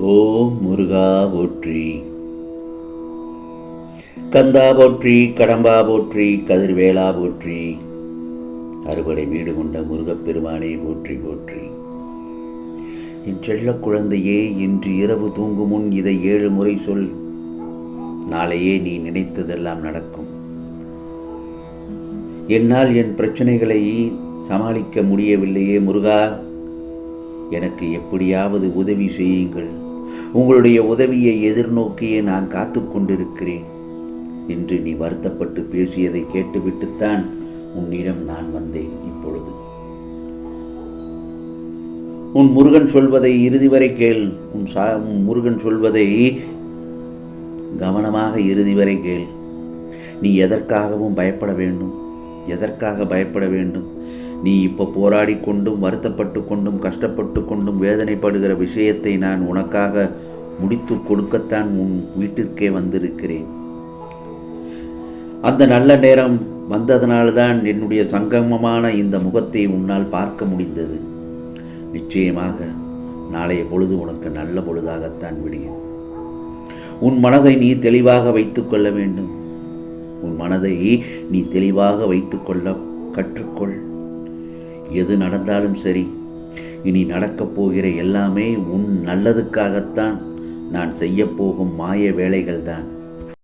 ஓம் முருகா போற்றி. கந்தா போற்றி கடம்பா போற்றி கதிர்வேலா போற்றி. அறுபடை வீடு கொண்ட முருகப்பெருமானே போற்றி போற்றி. என் செல்ல குழந்தையே இன்று இரவு தூங்கும் முன் இதை ஏழு முறை சொல். நாளையே நீ நினைத்ததெல்லாம் நடக்கும். என்னால் என் பிரச்சனைகளை சமாளிக்க முடியவில்லையே முருகா. எனக்கு எப்படியாவது உதவி செய்யுங்கள். உங்களுடைய உதவியை எதிர்நோக்கியே நான் காத்து கொண்டிருக்கிறேன். என்று நீ வருத்தப்பட்டு பேசியதை கேட்டுவிட்டுத்தான் உன்னிடம் நான் வந்தேன் இப்பொழுது. உன் முருகன் சொல்வதை இறுதி வரை கேள். உன் சா உன் முருகன் சொல்வதை கவனமாக இறுதி வரை கேள். நீ எதற்காகவும் பயப்பட வேண்டும். எதற்காக பயப்பட வேண்டும்? நீ இப்போ போராடி கொண்டும் வருத்தப்பட்டு கொண்டும் கஷ்டப்பட்டு கொண்டும் வேதனைப்படுகிற விஷயத்தை நான் உனக்காக முடித்து கொடுக்கத்தான் உன் வீட்டிற்கே வந்திருக்கிறேன். அந்த நல்ல நேரம் வந்ததனால்தான் என்னுடைய சங்கமமான இந்த முகத்தை உன்னால் பார்க்க முடிந்தது. நிச்சயமாக நாளைய பொழுது உனக்கு நல்ல பொழுதாகத்தான் விடியும். உன் மனதை நீ தெளிவாக வைத்துக்கொள்ள வேண்டும். உன் மனதை நீ தெளிவாக வைத்துக்கொள்ள கற்றுக்கொள். எது நடந்தாலும் சரி இனி நடக்கப் போகிற எல்லாமே உன் நல்லதுக்காகத்தான். நான் செய்யப்போகும் மாய வேலைகள்தான்.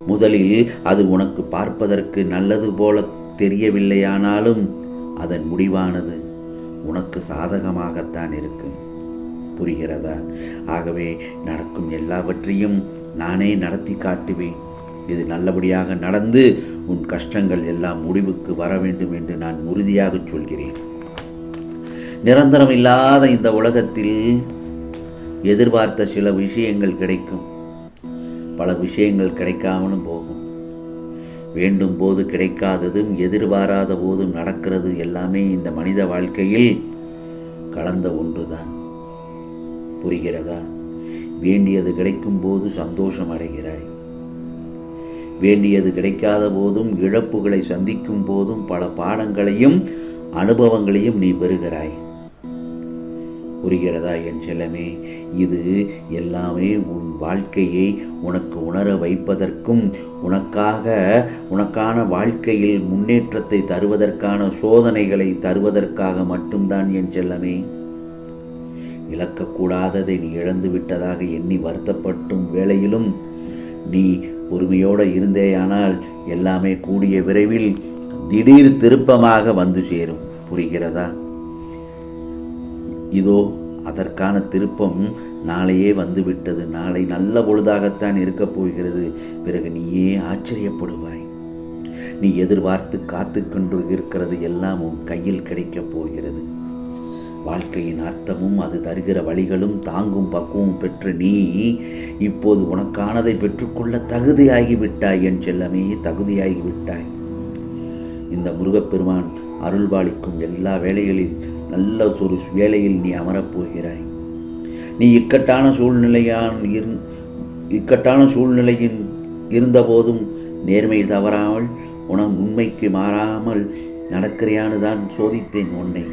முதலில் அது உனக்கு பார்ப்பதற்கு நல்லது போல தெரியவில்லையானாலும் அதன் முடிவானது உனக்கு சாதகமாகத்தான் இருக்கும். புரிகிறதா? ஆகவே நடக்கும் எல்லாவற்றையும் நானே நடத்தி காட்டுவேன். இது நல்லபடியாக நடந்து உன் கஷ்டங்கள் எல்லாம் முடிவுக்கு வர வேண்டும் என்று நான் உறுதியாக சொல்கிறேன். நிரந்தரம் இல்லாத இந்த உலகத்தில் எதிர்பார்த்த சில விஷயங்கள் கிடைக்கும். பல விஷயங்கள் கிடைக்காமலும் போகும். வேண்டும் போது கிடைக்காததும் எதிர்பாராத போதும் நடக்கிறது எல்லாமே இந்த மனித வாழ்க்கையில் கலந்த ஒன்றுதான். புரிகிறதா? வேண்டியது கிடைக்கும் போது சந்தோஷம் அடைகிறாய். வேண்டியது கிடைக்காத போதும் இழப்புகளை சந்திக்கும் போதும் பல பாடங்களையும் அனுபவங்களையும் நீ பெறுகிறாய். புரிகிறதா என் செல்லமே? இது எல்லாமே உன் வாழ்க்கையை உனக்கு உணர வைப்பதற்கும் உனக்காக உனக்கான வாழ்க்கையில் முன்னேற்றத்தை தருவதற்கான சோதனைகளை தருவதற்காக மட்டும்தான் என் செல்லமே. இழக்கக்கூடாததை நீ இழந்து விட்டதாக எண்ணி வருத்தப்பட்டும் வேளையிலும் நீ பொறுமையோடு இருந்தேயானால் எல்லாமே கூடிய விரைவில் திடீர் திருப்பமாக வந்து சேரும். புரிகிறதா? இதோ அதற்கான திருப்பம் நாளையே வந்துவிட்டது. நாளை நல்ல பொழுதாகத்தான் இருக்கப் போகிறது. பிறகு நீயே ஆச்சரியப்படுவாய். நீ எதிர்பார்த்து காத்து கொண்டு இருக்கிறது எல்லாம் உன் கையில் கிடைக்கப் போகிறது. வாழ்க்கையின் அர்த்தமும் அது தருகிற வழிகளும் தாங்கும் பக்குவம் பெற்று நீ இப்போது உனக்கானதை பெற்றுக்கொள்ள தகுதியாகிவிட்டாய் என் செல்லமே தகுதியாகிவிட்டாய். இந்த முருகப்பெருமான் அருள்பாலிக்கும் எல்லா வேலைகளில் நல்ல ஒரு வேலையில் நீ அமரப் போகிறாய் நீ இக்கட்டான சூழ்நிலையான் இரு இக்கட்டான சூழ்நிலையில் இருந்தபோதும் நேர்மை தவறாமல் உனம் உண்மைக்கு மாறாமல் நடக்கிறையான்னு தான் சோதித்தேன் உன்னை.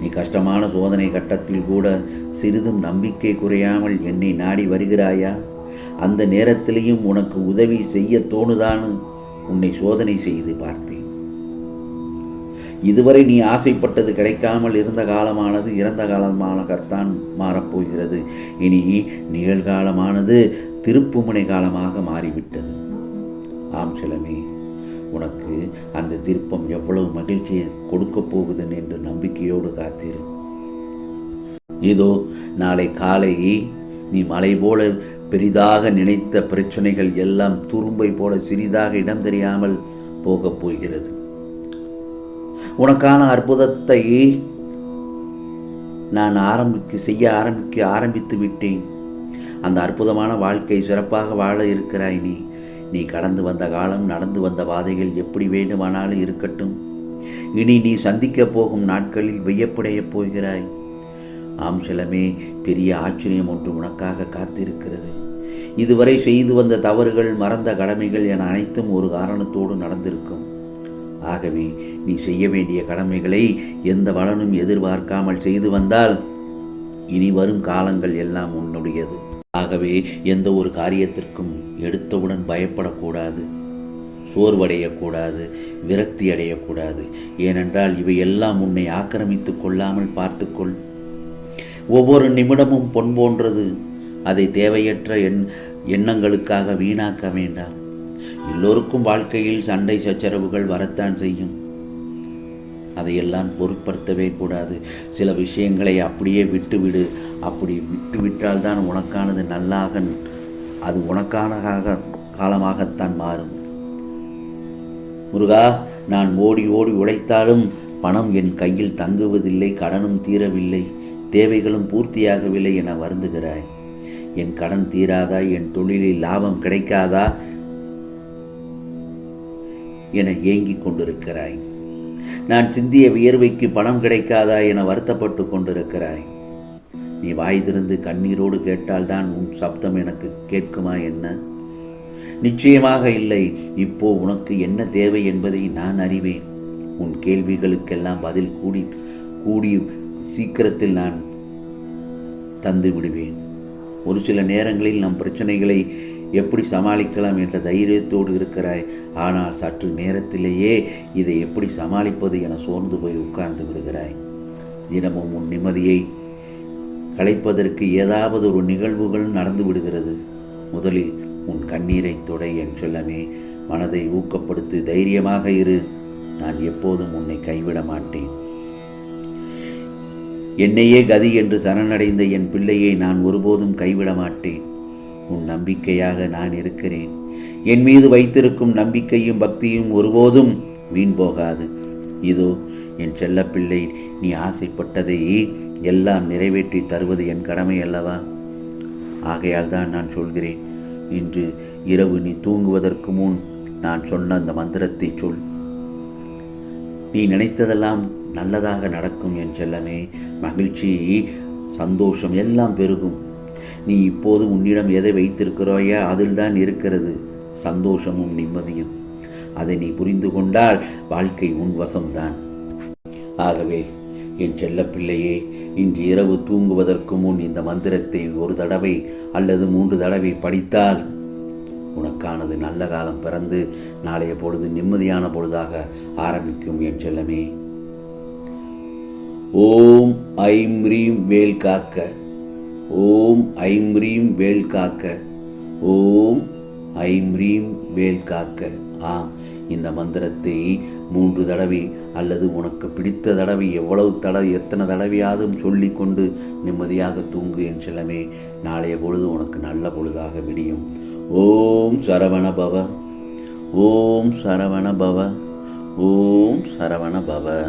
நீ கஷ்டமான சோதனை கட்டத்தில் கூட சிறிதும் நம்பிக்கை குறையாமல் என்னை நாடி வருகிறாயா? அந்த நேரத்திலேயும் உனக்கு உதவி செய்ய தோணுதான்னு உன்னை சோதனை செய்து பார்த்தேன். இதுவரை நீ ஆசைப்பட்டது கிடைக்காமல் இருந்த காலமானது இறந்த காலமாகத்தான் மாறப்போகிறது. இனி நிகழ்காலமானது திருப்புமுனை காலமாக மாறிவிட்டது. ஆம் சிலமே உனக்கு அந்த திருப்பம் எவ்வளவு மகிழ்ச்சியை கொடுக்கப் போகுது என்று நம்பிக்கையோடு காத்திரு. இதோ நாளை காலை நீ மலை போல பெரிதாக நினைத்த பிரச்சனைகள் எல்லாம் துரும்பை போல சிறிதாக இடம் தெரியாமல் போகப் போகிறது. உனக்கான அற்புதத்தை நான் ஆரம்பிக்க செய்ய ஆரம்பிக்க ஆரம்பித்து விட்டேன். அந்த அற்புதமான வாழ்க்கை சிறப்பாக வாழ இருக்கிறாய் நீ. நீ கடந்து வந்த காலம் நடந்து வந்த பாதைகள் எப்படி வேண்டுமானாலும் இருக்கட்டும். இனி நீ சந்திக்கப் போகும் நாட்களில் வியப்படையப் போகிறாய். ஆம் சிலமே பெரிய ஆச்சரியம் ஒன்று உனக்காக காத்திருக்கிறது. இதுவரை செய்து வந்த தவறுகள் மறந்த கடமைகள் என அனைத்தும் ஒரு காரணத்தோடு நடந்திருக்கும். ஆகவே நீ செய்ய வேண்டிய கடமைகளை எந்த வளனும் எதிர்பார்க்காமல் செய்து வந்தால் இனி வரும் காலங்கள் எல்லாம் உன்னுடையது. ஆகவே எந்த ஒரு காரியத்திற்கும் எடுத்தவுடன் பயப்படக்கூடாது சோர்வடையக்கூடாது விரக்தி அடையக்கூடாது ஏனென்றால் இவையெல்லாம் உன்னை ஆக்கிரமித்து கொள்ளாமல் பார்த்துக்கொள். ஒவ்வொரு நிமிடமும் பொன் போன்றது. அதை தேவையற்ற எண் எண்ணங்களுக்காக வீணாக்க வேண்டாம். எல்லோருக்கும் வாழ்க்கையில் சண்டை சச்சரவுகள் வரத்தான் செய்யும். அதையெல்லாம் பொருட்படுத்தவே கூடாது. சில விஷயங்களை அப்படியே விட்டுவிடு. அப்படி விட்டு விட்டால் தான் உனக்கானது நல்லாக அது உனக்கான காலமாகத்தான் மாறும். முருகா நான் ஓடி ஓடி உழைத்தாலும் பணம் என் கையில் தங்குவதில்லை கடனும் தீரவில்லை தேவைகளும் பூர்த்தியாகவில்லை என வருந்துகிறாய். என் கடன் தீராதா? என் தொழிலில் லாபம் கிடைக்காதா? என ஏங்கிக் கொண்டிருக்கிறாய். நான் சிந்திய வியர்வைக்கு பணம் கிடைக்காதா என வருத்தப்பட்டு கொண்டிருக்கிறாய். நீ வாய் திறந்து கண்ணீரோடு கேட்டால்தான் உன் சப்தம் எனக்கு கேட்குமா என்ன? நிச்சயமாக இல்லை. இப்போ உனக்கு என்ன தேவை என்பதை நான் அறிவேன். உன் கேள்விகளுக்கெல்லாம் பதில் கூடி கூடி சீக்கிரத்தில் நான் தந்து விடுவேன் ஒரு சில நேரங்களில் நம் பிரச்சனைகளை எப்படி சமாளிக்கலாம் என்ற தைரியத்தோடு இருக்கிறாய்? ஆனால் சற்று நேரத்திலேயே இதை எப்படி சமாளிப்பது என சோர்ந்து போய் உட்கார்ந்து விடுகிறாய். தினமும் உன் நிம்மதியை களைப்பதற்கு ஏதாவது ஒரு நிகழ்வுகள் நடந்து விடுகிறது. முதலில் உன் கண்ணீரை தொடை என் செல்லமே மனதை ஊக்கப்படுத்தி தைரியமாக இரு. நான் எப்போதும் உன்னை கைவிட மாட்டேன். என்னையே கதி என்று சரணடைந்த என் பிள்ளையை நான் ஒருபோதும் கைவிட மாட்டேன். உன் நம்பிக்கையாக நான் இருக்கிறேன். என் மீது வைத்திருக்கும் நம்பிக்கையும் பக்தியும் ஒருபோதும் வீண் போகாது. இதோ என் செல்லப்பிள்ளை நீ ஆசைப்பட்டதை எல்லாம் நிறைவேற்றி தருவது என் கடமை அல்லவா? ஆகையால் தான் நான் சொல்கிறேன். இன்று இரவு நீ தூங்குவதற்கு முன் நான் சொன்ன அந்த மந்திரத்தை சொல். நீ நினைத்ததெல்லாம் நல்லதாக நடக்கும் என் செல்லமே. மகிழ்ச்சி சந்தோஷம் எல்லாம் பெருகும். நீ இப்போது உன்னிடம் எதை வைத்திருக்கிறாயோ அதில்தான் இருக்கிறது. சந்தோஷமும் நிம்மதியும். அதை நீ புரிந்து கொண்டால் வாழ்க்கை உன் வசம்தான். ஆகவே என் செல்லப்பிள்ளையே இன்று இரவு தூங்குவதற்கு முன் இந்த மந்திரத்தை ஒரு தடவை அல்லது மூன்று தடவை படித்தால் உனக்கானது நல்ல காலம் பிறந்து நாளைய பொழுது நிம்மதியான பொழுதாக ஆரம்பிக்கும் என் செல்லமே. ஓம் ஐம் ரீம் வேல் காக்க. ஓம் ஐம்ரீம் வேல் காக்க. ஓம் ஐம்ரீம் வேல் காக்க. ஆம் இந்த மந்திரத்தை மூன்று தடவை அல்லது உனக்கு பிடித்த தடவை எவ்வளவு தடவை எத்தனை தடவையாதும் சொல்லி கொண்டு நிம்மதியாக தூங்கு என் செல்லமே. நாளைய பொழுது உனக்கு நல்ல பொழுதாக விடியும். ஓம் சரவண பவ. ஓம் சரவண பவ. ஓம் சரவண பவ.